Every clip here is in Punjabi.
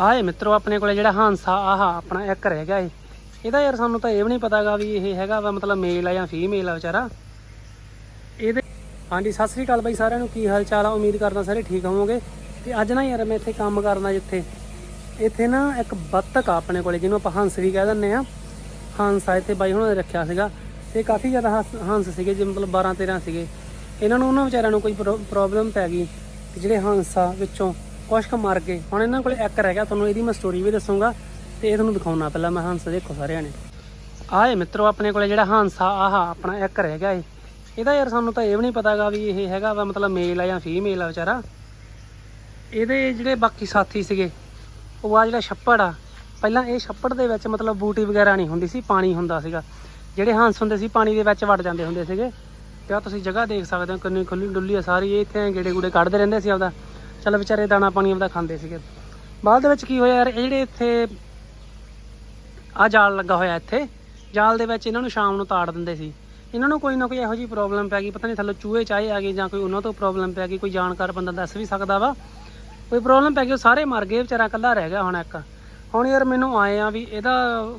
ਆਏ ਮਿੱਤਰੋ, ਆਪਣੇ ਕੋਲੇ ਜਿਹੜਾ ਹਾਂਸਾ, ਆਹ ਆਪਣਾ ਇੱਕ ਰਹਿ ਗਿਆ ਏ ਇਹਦਾ ਯਾਰ ਸਾਨੂੰ ਤਾਂ ਇਹ ਵੀ ਨਹੀਂ ਪਤਾਗਾ ਵੀ ਇਹ ਹੈਗਾ ਵਾ, ਮਤਲਬ ਮੇਲ ਆ ਜਾਂ ਫੀਮੇਲ ਆ ਵਿਚਾਰਾ। ਇਹਦੇ ਹਾਂਜੀ, ਸਤਿ ਸ੍ਰੀ ਅਕਾਲ ਬਾਈ ਸਾਰਿਆਂ ਨੂੰ, ਕੀ ਹਾਲ ਚਾਲ ਆ? ਉਮੀਦ ਕਰਦਾ ਸਾਰੇ ਠੀਕ ਹੋਵੋਗੇ। ਤੇ ਅੱਜ ਨਾ ਯਾਰ, ਮੈਂ ਇੱਥੇ ਕੰਮ ਕਰਦਾ ਜਿੱਥੇ। ਇੱਥੇ ਨਾ ਇੱਕ ਬੱਤਕ ਆ ਆਪਣੇ ਕੋਲੇ, ਜਿਹਨੂੰ ਆਪਾਂ ਹੰਸ ਵੀ ਕਹਿ ਦਿੰਦੇ ਆ। ਹੰਸ ਆ ਇੱਥੇ ਬਾਈ ਹੁਣਾਂ ਨੇ ਰੱਖਿਆ ਸੀਗਾ। ਤੇ ਕਾਫੀ ਜ਼ਿਆਦਾ ਹੰਸ- ਹੰਸ ਸੀਗੇ, ਜਿਵੇਂ ਮਤਲਬ 12 13 ਸੀਗੇ। ਇਹਨਾਂ ਨੂੰ ਉਹਨਾਂ ਵਿਚਾਰਿਆਂ ਨੂੰ ਕੋਈ ਪ੍ਰੋਬਲਮ ਪੈ ਗਈ ਤੇ ਜਿਹੜੇ ਹੰਸ ਆ ਵਿੱਚੋਂ ਕੁਛ ਕੁ ਮਰ ਗਏ। ਹੁਣ ਇਹਨਾਂ ਕੋਲ ਇੱਕ ਰਹਿ ਗਿਆ, ਤੁਹਾਨੂੰ ਇਹਦੀ ਮੈਂ ਸਟੋਰੀ ਵੀ ਦੱਸੂਗਾ ਤੇ ਇਹ ਤੁਹਾਨੂੰ ਦਿਖਾਉਣਾ ਪਹਿਲਾਂ ਮੈਂ ਹੰਸ ਦੇਖੋ ਸਾਰਿਆਂ ਨੇ। ਆਏ ਮਿੱਤਰੋ ਆਪਣੇ ਕੋਲੇ ਜਿਹੜਾ ਹੰਸ ਆ, ਆਹ ਆਪਣਾ ਇੱਕ ਰਹਿ ਗਿਆ ਏ ਇਹਦਾ ਯਾਰ ਸਾਨੂੰ ਤਾਂ ਇਹ ਵੀ ਨਹੀਂ ਪਤਾਗਾ ਵੀ ਇਹ ਹੈਗਾ ਵਾ, ਮਤਲਬ ਮੇਲ ਆ ਜਾਂ ਫੀਮੇਲ ਆ ਵਿਚਾਰਾ। ਇਹਦੇ ਜਿਹੜੇ ਬਾਕੀ ਸਾਥੀ ਸੀਗੇ, ਉਹ ਆ ਜਿਹੜਾ ਛੱਪੜ ਆ। ਪਹਿਲਾਂ ਇਹ ਛੱਪੜ ਦੇ ਵਿੱਚ ਮਤਲਬ ਬੂਟੀ ਵਗੈਰਾ ਨਹੀਂ ਹੁੰਦੀ ਸੀ, ਪਾਣੀ ਹੁੰਦਾ ਸੀਗਾ। ਜਿਹੜੇ ਹੰਸ ਹੁੰਦੇ ਸੀ, ਪਾਣੀ ਦੇ ਵਿੱਚ ਵੜ ਜਾਂਦੇ ਹੁੰਦੇ ਸੀਗੇ। ਤੇ ਆ ਤੁਸੀਂ ਜਗ੍ਹਾ ਦੇਖ ਸਕਦੇ ਹੋ ਕਿੰਨੀ ਖੁੱਲੀ ਡੁੱਲੀ ਆ ਸਾਰੀ, ਇਹ ਇੱਥੇ ਗੇੜੇ ਗੂੜੇ ਕੱਢਦੇ ਰਹਿੰਦੇ ਸੀ ਆਪਦਾ। ਚੱਲ ਵਿਚਾਰੇ ਦਾਣਾ ਪਾਣੀ ਆਪਦਾ ਖਾਂਦੇ ਸੀਗੇ। ਬਾਅਦ ਦੇ ਵਿੱਚ ਕੀ ਹੋਇਆ ਯਾਰ, ਇਹ ਜਿਹੜੇ ਇੱਥੇ ਆ ਜਾਲ ਲੱਗਾ ਹੋਇਆ ਇੱਥੇ, ਜਾਲ ਦੇ ਵਿੱਚ ਇਹਨਾਂ ਨੂੰ ਸ਼ਾਮ ਨੂੰ ਤਾੜ ਦਿੰਦੇ ਸੀ। ਇਹਨਾਂ ਨੂੰ ਕੋਈ ਨਾ ਕੋਈ ਇਹੋ ਜਿਹੀ ਪ੍ਰੋਬਲਮ ਪੈ ਗਈ, ਪਤਾ ਨਹੀਂ ਥੱਲੇ ਚੂਹੇ ਚਾਹੇ ਆ ਗਏ ਜਾਂ ਕੋਈ ਉਹਨਾਂ ਤੋਂ ਪ੍ਰੋਬਲਮ ਪੈ ਗਈ, ਕੋਈ ਜਾਣਕਾਰ ਬੰਦਾ ਦੱਸ ਵੀ ਸਕਦਾ ਵਾ। ਕੋਈ ਪ੍ਰੋਬਲਮ ਪੈ ਗਈ, ਉਹ ਸਾਰੇ ਮਰ ਗਏ, ਵਿਚਾਰਾ ਇਕੱਲਾ ਰਹਿ ਗਿਆ ਹੁਣ ਇੱਕ। ਹੁਣ ਯਾਰ ਮੈਨੂੰ ਆਏ ਆ ਵੀ ਇਹਦਾ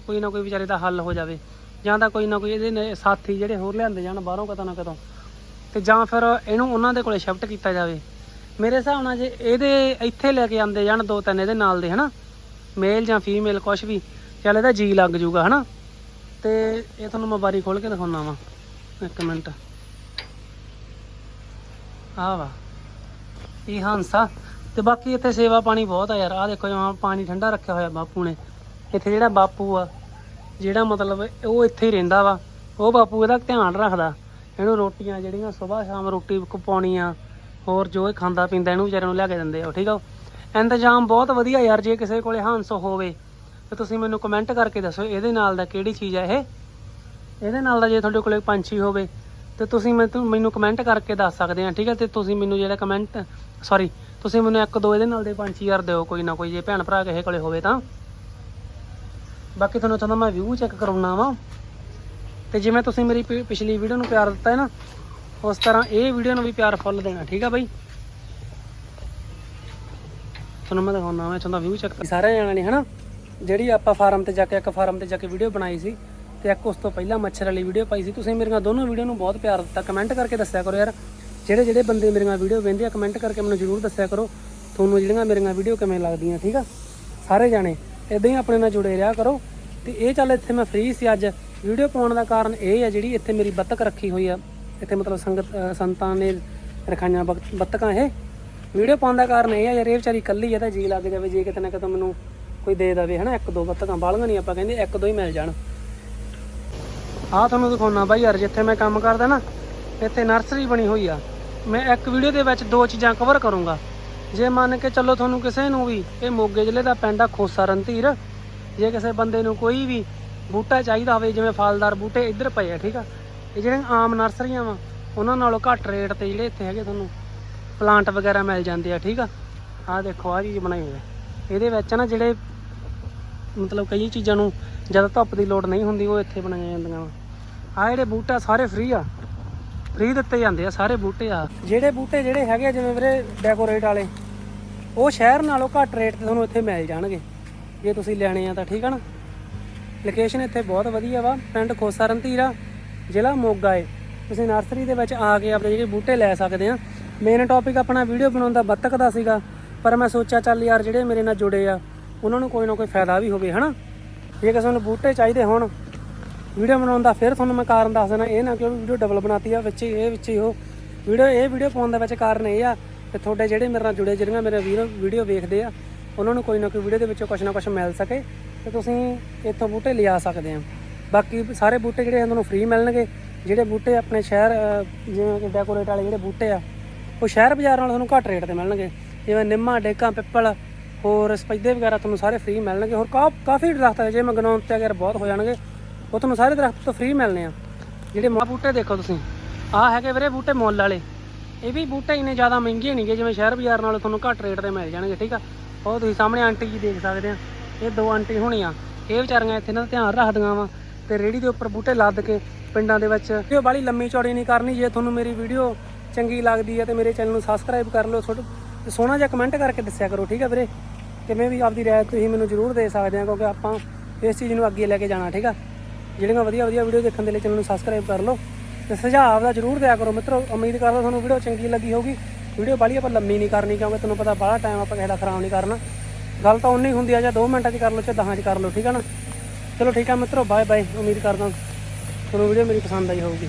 ਕੋਈ ਨਾ ਕੋਈ ਵਿਚਾਰੇ ਦਾ ਹੱਲ ਹੋ ਜਾਵੇ, ਜਾਂ ਤਾਂ ਕੋਈ ਨਾ ਕੋਈ ਇਹਦੇ ਨੇ ਸਾਥੀ ਜਿਹੜੇ ਹੋਰ ਲਿਆਂਦੇ ਜਾਣ ਬਾਹਰੋਂ ਕਦੋਂ ਨਾ ਕਦੋਂ, ਤੇ ਜਾਂ ਫਿਰ ਇਹਨੂੰ ਉਹਨਾਂ ਦੇ ਕੋਲੇ ਸ਼ਿਫਟ ਕੀਤਾ ਜਾਵੇ। ਮੇਰੇ ਹਿਸਾਬ ਨਾਲ ਜੇ ਇਹਦੇ ਇੱਥੇ ਲੈ ਕੇ ਆਂਦੇ ਜਾਣ ਦੋ ਤਿੰਨ ਇਹਦੇ ਨਾਲ ਦੇ, ਹਨਾ? ਮੇਲ ਜਾਂ ਫੀਮੇਲ ਕੁਛ ਵੀ। ਚੱਲ ਇਹਦਾ ਜੀ ਲੱਗ ਜੂਗਾ ਹਨਾ? ਤੇ ਇਹ ਤੁਹਾਨੂੰ ਮੈਂ ਬਾਰੀ ਖੋਲ ਕੇ ਦਿਖਾਉਣਾ ਵਾ। ਇੱਕ ਮਿੰਟ। ਆ ਵਾ ਇਹ ਹੰਸਾ ਤੇ ਬਾਕੀ ਇੱਥੇ ਸੇਵਾ ਪਾਣੀ ਬਹੁਤ ਆ ਯਾਰ। ਆ ਦੇਖੋ ਜਿਵੇਂ ਪਾਣੀ ਠੰਡਾ ਰੱਖਿਆ ਹੋਇਆ ਬਾਪੂ ਨੇ। ਇੱਥੇ ਜਿਹੜਾ ਬਾਪੂ ਆ, ਜਿਹੜਾ ਮਤਲਬ ਉਹ ਇੱਥੇ ਹੀ ਰਹਿੰਦਾ ਵਾ, ਉਹ ਬਾਪੂ ਇਹਦਾ ਧਿਆਨ ਰੱਖਦਾ। ਇਹਨੂੰ ਰੋਟੀਆਂ ਜਿਹੜੀਆਂ ਸਵੇਰ ਸ਼ਾਮ ਰੋਟੀ ਪਾਉਣੀ ਆ ਹੋਰ ਜੋ ਇਹ ਖਾਂਦਾ ਪੀਂਦਾ ਇਹਨੂੰ ਵਿਚਾਰੇ ਨੂੰ ਲਿਆ ਕੇ ਦਿੰਦੇ ਆ ਠੀਕ ਆ ਇੰਤਜ਼ਾਮ ਬਹੁਤ ਵਧੀਆ ਯਾਰ ਜੇ ਕਿਸੇ ਕੋਲੇ ਹੰਸ ਹੋਵੇ। ਤੇ ਤੁਸੀਂ ਮੈਨੂੰ ਕਮੈਂਟ ਕਰਕੇ ਦੱਸੋ ਇਹਦੇ ਨਾਲ ਦਾ ਕਿਹੜੀ ਚੀਜ਼ ਆ ਇਹ? ਇਹਦੇ ਨਾਲ ਦਾ ਜੇ ਤੁਹਾਡੇ ਕੋਲੇ ਪੰਛੀ ਹੋਵੇ, ਤੇ ਤੁਸੀਂ ਮੈਨੂੰ ਮੈਨੂੰ ਕਮੈਂਟ ਕਰਕੇ ਦੱਸ ਸਕਦੇ ਆ, ਠੀਕ ਹੈ ਤੇ ਤੁਸੀਂ ਮੈਨੂੰ ਜਿਹੜਾ ਕਮੈਂਟ ਸੌਰੀ ਤੁਸੀਂ ਮੈਨੂੰ ਇੱਕ ਦੋ ਇਹਦੇ ਨਾਲ ਦੇ ਪੰਛੀ ਯਾਰ ਦਿਓ, ਕੋਈ ਨਾ ਕੋਈ ਜੇ ਭੈਣ ਭਰਾ ਕਿਸੇ ਕੋਲੇ ਹੋਵੇ ਤਾਂ। ਬਾਕੀ ਤੁਹਾਨੂੰ ਚਾਹੁੰਦਾ ਮੈਂ ਵਿਊ ਚੈੱਕ ਕਰਾਉਣਾ ਵਾ। ਤੇ ਜਿਵੇਂ ਤੁਸੀਂ ਮੇਰੀ ਪਿ- ਪਿਛਲੀ ਵੀਡੀਓ ਨੂੰ ਪਿਆਰ ਦਿੱਤਾ ਹੈ ਨਾ ਉਸ ਤਰ੍ਹਾਂ ਇਹ ਵੀਡੀਓ ਨੂੰ ਵੀ ਪਿਆਰ ਫੁੱਲ ਦੇਣਾ, ਠੀਕ ਆ ਬਾਈ? ਤੁਹਾਨੂੰ ਮੈਂ ਦਿਖਾਉਣਾ, ਮੈਂ ਚਾਹੁੰਦਾ ਵਿਊ ਚੈੱਕ ਸਾਰੇ ਜਾਣਿਆਂ ਨੇ, ਹਨਾ? ਜਿਹੜੀ ਆਪਾਂ ਫਾਰਮ ਤੇ ਜਾ ਕੇ, ਇੱਕ ਫਾਰਮ ਤੇ ਜਾ ਕੇ ਵੀਡੀਓ ਬਣਾਈ ਸੀ ਤੇ ਇੱਕ ਉਸ ਤੋਂ ਪਹਿਲਾਂ ਮੱਛਰ ਵਾਲੀ ਵੀਡੀਓ ਪਾਈ ਸੀ। ਤੁਸੀਂ ਮੇਰੀਆਂ ਦੋਨੋਂ ਵੀਡੀਓ ਨੂੰ ਬਹੁਤ ਪਿਆਰ ਦਿੱਤਾ। ਕਮੈਂਟ ਕਰਕੇ ਦੱਸਿਆ ਕਰੋ ਯਾਰ। ਜਿਹੜੇ ਜਿਹੜੇ ਬੰਦੇ ਮੇਰੀਆਂ ਵੀਡੀਓ ਵੇਖਦੇ ਆ ਕਮੈਂਟ ਕਰਕੇ ਮੈਨੂੰ ਜਰੂਰ ਦੱਸਿਆ ਕਰੋ। ਤੁਹਾਨੂੰ ਜਿਹੜੀਆਂ ਮੇਰੀਆਂ ਵੀਡੀਓ ਕਿਵੇਂ ਲੱਗਦੀਆਂ, ਠੀਕ ਆ? ਸਾਰੇ ਜਾਣੇ ਇਦਾਂ ਹੀ ਆਪਣੇ ਨਾਲ ਜੁੜੇ ਰਿਹਾ ਕਰੋ। ਤੇ ਇਹ ਚੱਲ ਇੱਥੇ ਮੈਂ ਫ੍ਰੀ ਸੀ ਅੱਜ। ਵੀਡੀਓ ਪਾਉਣ ਦਾ ਕਾਰਨ ਇਹ ਆ ਜਿਹੜੀ ਇੱਥੇ ਮੇਰੀ ਬੱਤਕ ਰੱਖੀ ਹੋਈ ਆ। ਇੱਥੇ ਮਤਲਬ ਸੰਗਤ ਸੰਤਾਂ ਨੇ ਰਖਾਈਆਂ ਬੱਤਕਾਂ ਇਹ। ਵੀਡੀਓ ਪਾਉਣ ਦਾ ਕਾਰਨ ਇਹ ਆ ਯਾਰ, ਇਹ ਵਿਚਾਰੀ ਇਕੱਲੀ ਆ ਤਾਂ ਜੀ ਲੱਗ ਜਾਵੇ, ਜੇ ਕਿਤੇ ਨਾ ਕਿਤੇ ਮੈਨੂੰ ਕੋਈ ਦੇ ਦੇਵੇ, ਹਨਾ, ਇੱਕ ਦੋ ਬੱਤਕਾਂ ਬਾਲੀਆਂ ਨਹੀਂ ਆਪਾਂ ਕਹਿੰਦੇ, ਇੱਕ ਦੋ ਹੀ ਮਿਲ ਜਾਣ। ਆਹ ਤੁਹਾਨੂੰ ਦਿਖਾਉਣਾ ਬਾਈ ਯਾਰ, ਜਿੱਥੇ ਮੈਂ ਕੰਮ ਕਰਦਾ ਨਾ, ਇੱਥੇ ਨਰਸਰੀ ਬਣੀ ਹੋਈ ਆ। ਮੈਂ ਇੱਕ ਵੀਡੀਓ ਦੇ ਵਿੱਚ ਦੋ ਚੀਜ਼ਾਂ ਕਵਰ ਕਰੂੰਗਾ। ਜੇ ਮੰਨ ਕੇ ਚੱਲੋ ਤੁਹਾਨੂੰ ਕਿਸੇ ਨੂੰ ਵੀ, ਇਹ ਮੋਗੇ ਜ਼ਿਲ੍ਹੇ ਦਾ ਪਿੰਡ ਆ, ਖੋਸਾ ਰਣਧੀਰ। ਜੇ ਕਿਸੇ ਬੰਦੇ ਨੂੰ ਕੋਈ ਵੀ ਬੂਟਾ ਚਾਹੀਦਾ ਹੋਵੇ, ਜਿਵੇਂ ਫਲਦਾਰ ਬੂਟੇ ਇੱਧਰ ਪਏ ਆ, ਠੀਕ ਆ ਇਹ ਜਿਹੜੇ ਆਮ ਨਰਸਰੀਆਂ ਵਾ, ਉਹਨਾਂ ਨਾਲੋਂ ਘੱਟ ਰੇਟ ਤੇ ਜਿਹੜੇ ਇੱਥੇ ਹੈਗੇ ਤੁਹਾਨੂੰ ਪਲਾਂਟ ਵਗੈਰਾ ਮਿਲ ਜਾਂਦੇ ਆ, ਠੀਕ ਆ? ਆਹ ਦੇਖੋ, ਆਹ ਚੀਜ਼ ਬਣਾਈ ਹੋਈ ਹੈ ਇਹਦੇ ਵਿੱਚ ਨਾ ਜਿਹੜੇ ਮਤਲਬ ਕਈ ਚੀਜ਼ਾਂ ਨੂੰ ਜ਼ਿਆਦਾ ਧੁੱਪ ਦੀ ਲੋੜ ਨਹੀਂ ਹੁੰਦੀ, ਉਹ ਇੱਥੇ ਬਣਾਈਆਂ ਜਾਂਦੀਆਂ ਵਾ। ਆਹ ਜਿਹੜੇ ਬੂਟਾ ਸਾਰੇ ਫ੍ਰੀ ਆ। ਫ੍ਰੀ ਦਿੱਤੇ ਜਾਂਦੇ ਆ, ਸਾਰੇ ਬੂਟੇ ਆ। ਜਿਹੜੇ ਬੂਟੇ ਜਿਹੜੇ ਹੈਗੇ ਆ, ਜਿਵੇਂ ਵੀਰੇ ਡੈਕੋਰੇਟ ਵਾਲੇ, ਉਹ ਸ਼ਹਿਰ ਨਾਲੋਂ ਘੱਟ ਰੇਟ ਤੇ ਤੁਹਾਨੂੰ ਇੱਥੇ ਮਿਲ ਜਾਣਗੇ। ਜੇ ਤੁਸੀਂ ਲੈਣੇ ਆ ਤਾਂ, ਠੀਕ ਆ ਨਾ? ਲੋਕੇਸ਼ਨ ਇੱਥੇ ਬਹੁਤ ਵਧੀਆ ਵਾ, ਪਿੰਡ ਖੋਸਾ ਰਣਧੀਰਾ। ਜ਼ਿਲ੍ਹਾ ਮੋਗਾ ਹੈ ਤੁਸੀਂ ਨਰਸਰੀ ਦੇ ਵਿੱਚ ਆ ਕੇ ਆਪਣੇ ਜਿਹੜੇ ਬੂਟੇ ਲੈ ਸਕਦੇ ਆ। ਮੇਨ ਟੌਪਿਕ ਆਪਣਾ ਵੀਡੀਓ ਬਣਾਉਣ ਦਾ ਬੱਤਕ ਦਾ ਸੀਗਾ, ਪਰ ਮੈਂ ਸੋਚਿਆ ਚੱਲ ਯਾਰ ਜਿਹੜੇ ਮੇਰੇ ਨਾਲ ਜੁੜੇ ਆ, ਉਹਨਾਂ ਨੂੰ ਕੋਈ ਨਾ ਕੋਈ ਫਾਇਦਾ ਵੀ ਹੋਵੇ, ਹਨਾ? ਜੇ ਕਿਸੇ ਨੂੰ ਬੂਟੇ ਚਾਹੀਦੇ ਹੋਣ ਵੀਡੀਓ ਬਣਾਉਣ ਦਾ ਫਿਰ ਤੁਹਾਨੂੰ ਮੈਂ ਕਾਰਨ ਦੱਸ ਦੇਣਾ, ਇਹ ਨਾ ਕਿ ਉਹ ਵੀਡੀਓ ਡਬਲ ਬਣਾਤੀ ਆ, ਵਿੱਚ ਹੀ, ਇਹ ਵਿੱਚ ਹੀ ਉਹ ਵੀਡੀਓ ਇਹ ਵੀਡੀਓ ਪਾਉਣ ਦਾ ਵਿੱਚ ਕਾਰਨ ਇਹ ਆ ਕਿ ਤੁਹਾਡੇ ਜਿਹੜੇ ਮੇਰੇ ਨਾਲ ਜੁੜੇ, ਜਿਹੜੀਆਂ ਮੇਰੇ ਵੀਰ ਵੀਡੀਓ ਵੇਖਦੇ ਆ, ਉਹਨਾਂ ਨੂੰ ਕੋਈ ਨਾ ਕੋਈ ਵੀਡੀਓ ਦੇ ਵਿੱਚੋਂ ਕੁਝ ਨਾ ਕੁਝ ਮਿਲ ਸਕੇ ਤੇ ਤੁਸੀਂ ਇੱਥੋਂ ਬੂਟੇ ਲਿਆ ਸਕਦੇ ਆ। ਬਾਕੀ ਸਾਰੇ ਬੂਟੇ ਜਿਹੜੇ ਤੁਹਾਨੂੰ ਫ੍ਰੀ ਮਿਲਣਗੇ। ਜਿਹੜੇ ਬੂਟੇ ਆਪਣੇ ਸ਼ਹਿਰ ਜਿਵੇਂ ਕਿ ਡੈਕੋਰੇਟ ਵਾਲੇ ਜਿਹੜੇ ਬੂਟੇ ਆ, ਉਹ ਸ਼ਹਿਰ ਬਾਜ਼ਾਰ ਨਾਲ ਤੁਹਾਨੂੰ ਘੱਟ ਰੇਟ ਤੇ ਮਿਲਣਗੇ। ਜਿਵੇਂ ਨਿੰਮਾ, ਡੇਕਾਂ, ਪਿੱਪਲ, ਹੋਰ ਸਪੈਦੇ ਵਗੈਰਾ ਤੁਹਾਨੂੰ ਸਾਰੇ ਫ੍ਰੀ ਮਿਲਣਗੇ। ਹੋਰ ਕਾ- ਕਾਫੀ ਦਰਖਤ ਹੈ ਜੇ ਮੈਂ ਗਨਾਉਣ ਤੇ ਅਗਰ ਬਹੁਤ ਹੋ ਜਾਣਗੇ, ਉਹ ਤੁਹਾਨੂੰ ਸਾਰੇ ਦਰਖਤ ਤੋਂ ਫ੍ਰੀ ਮਿਲਣੇ ਆ। ਜਿਹੜੇ ਮਾ ਬੂਟੇ ਦੇਖੋ ਤੁਸੀਂ। ਆਹ ਹੈਗੇ ਵੀਰੇ ਬੂਟੇ ਮੁੱਲ ਵਾਲੇ। ਇਹ ਵੀ ਬੂਟੇ ਇੰਨੇ ਜ਼ਿਆਦਾ ਮਹਿੰਗੇ ਨਹੀਂਗੇ ਜਿਵੇਂ ਸ਼ਹਿਰ ਬਾਜ਼ਾਰ ਨਾਲੋਂ ਤੁਹਾਨੂੰ ਘੱਟ ਰੇਟ ਤੇ ਮਿਲ ਜਾਣਗੇ, ਠੀਕ ਆ? ਉਹ ਤੁਸੀਂ ਸਾਹਮਣੇ ਆਂਟੀ ਜੀ ਦੇਖ ਸਕਦੇ ਆ। ਇਹ ਦੋ ਆਂਟੀ ਹੋਣੀਆਂ। ਇਹ ਵਿਚਾਰੀਆਂ ਇੱਥੇ ਇਹਨਾਂ ਦਾ ਧਿਆਨ ਰੱਖਦੀਆਂ ਵਾ। ਤੇ ਰੇੜੀ ਦੇ ਉੱਪਰ ਬੂਟੇ ਲੱਦ ਕੇ ਪਿੰਡਾਂ ਦੇ ਵਿੱਚ। ਵੀਡੀਓ ਬਾਲੀ ਲੰਮੀ ਚੌੜੀ ਨਹੀਂ ਕਰਨੀ, ਜੇ ਤੁਹਾਨੂੰ ਮੇਰੀ ਵੀਡੀਓ ਚੰਗੀ ਲੱਗਦੀ ਹੈ ਤੇ ਮੇਰੇ ਚੈਨਲ ਨੂੰ ਸਬਸਕ੍ਰਾਈਬ ਕਰ ਲਓ। ਥੋੜਾ ਤੇ ਸੋਹਣਾ ਜਿਹਾ ਕਮੈਂਟ ਕਰਕੇ ਦੱਸਿਆ ਕਰੋ, ਠੀਕ ਹੈ ਵੀਰੇ? ਕਿਵੇਂ ਵੀ ਆਪਦੀ ਰਾਏ ਤੁਸੀਂ ਮੈਨੂੰ ਜ਼ਰੂਰ ਦੇ ਸਕਦੇ ਆ ਕਿਉਂਕਿ ਆਪਾਂ ਇਸ ਚੀਜ਼ ਨੂੰ ਅੱਗੇ ਲੈ ਕੇ ਜਾਣਾ, ਠੀਕ ਆ? ਜਿਹੜੀਆਂ ਵਧੀਆ ਵਧੀਆ ਵੀਡੀਓ ਦੇਖਣ ਦੇ ਲਈ ਚੈਨਲ ਨੂੰ ਸਬਸਕ੍ਰਾਈਬ ਕਰ ਲਓ ਤੇ ਸੁਝਾਅ ਦਾ ਜ਼ਰੂਰ ਦਿਆ ਕਰੋ। ਮਿੱਤਰੋ, ਉਮੀਦ ਕਰਦਾ ਤੁਹਾਨੂੰ ਵੀਡੀਓ ਚੰਗੀ ਲੱਗੀ ਹੋਊਗੀ। ਵੀਡੀਓ ਬਾਲੀ ਆਪਾਂ ਲੰਮੀ ਨਹੀਂ ਕਰਨੀ, ਕਿਉਂਕਿ ਤੁਹਾਨੂੰ ਪਤਾ ਬਾਹਲਾ ਟਾਈਮ ਆਪਾਂ ਕਿਸੇ ਦਾ ਖਰਾਬ ਨਹੀਂ ਕਰਨਾ। ਗੱਲ ਤਾਂ ਉਨੀ ਹੁੰਦੀ ਆ, ਜਾਂ 2 ਮਿੰਟਾਂ 'ਚ ਕਰ ਲਓ, ਚਾਹੇ 10 'ਚ ਕਰ ਲਓ, ਠੀਕ ਆ ਨਾ? ਚਲੋ ਠੀਕ ਆ ਮਿੱਤਰੋ ਬਾਏ ਬਾਏ ਉਮੀਦ ਕਰਦਾ ਤੁਹਾਨੂੰ ਵੀਡੀਓ ਮੇਰੀ ਪਸੰਦ ਆਈ ਹੋਊਗੀ।